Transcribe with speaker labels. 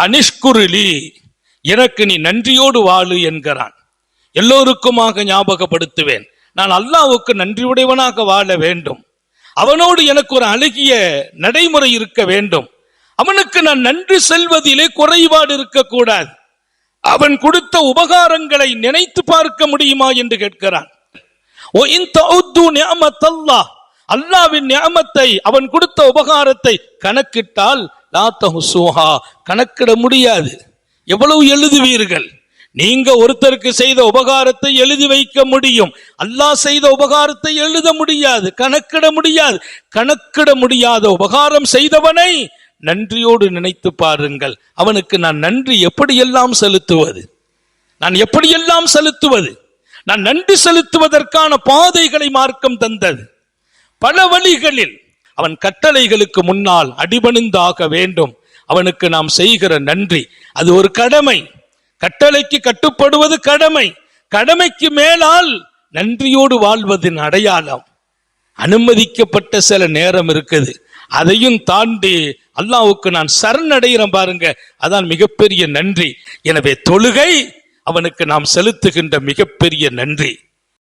Speaker 1: அனிஷ்குருளி எனக்கு நீ நன்றியோடு வாழு என்கிறான். எல்லோருக்குமாக ஞாபகப்படுத்துவேன். நான் அல்லாவுக்கு நன்றியுடையவனாக வாழ வேண்டும். அவனோடு எனக்கு ஒரு அழகிய நடைமுறை இருக்க வேண்டும். அவனுக்கு நான் நன்றி செல்வதிலே குறைபாடு இருக்கக்கூடாது. அவன் கொடுத்த உபகாரங்களை நினைத்து பார்க்க முடியுமா என்று கேட்கிறான். இன் அல்லாவின் நியமத்தை அவன் கொடுத்த உபகாரத்தை கணக்கிட்டால் லா தஹுசுஹா கணக்கிட முடியாது. எவ்வளவு எழுதுவீர்கள்? நீங்க ஒருத்தருக்கு செய்த உபகாரத்தை எழுதி வைக்க முடியும். அல்லாஹ் செய்த உபகாரத்தை எழுத முடியாது கணக்கிட முடியாது. கணக்கிட முடியாத உபகாரம் செய்தவனை நன்றியோடு நினைத்து பாருங்கள். அவனுக்கு நான் நன்றி எப்படியெல்லாம் செலுத்துவது? நான் எப்படியெல்லாம் செலுத்துவது? நான் நன்றி செலுத்துவதற்கான பாதைகளை மார்க்கம் தந்தது. பல வழிகளில் அவன் கட்டளைகளுக்கு முன்னால் அடிபணிந்தாக வேண்டும். அவனுக்கு நாம் செய்கிற நன்றி. அது ஒரு கடமை. கட்டளைக்கு கட்டுப்படுவது கடமை. கடமைக்கு மேலால் நன்றியோடு வாழ்வதின் அடையாளம். அனுமதிக்கப்பட்ட சில நேரம் இருக்குது. அதையும் தாண்டி அல்லாவுக்கு நான் சரணடைகிறேன் பாருங்க. அதான் மிகப்பெரிய நன்றி. எனவே தொழுகை அவனுக்கு நாம் செலுத்துகின்ற மிகப்பெரிய நன்றி.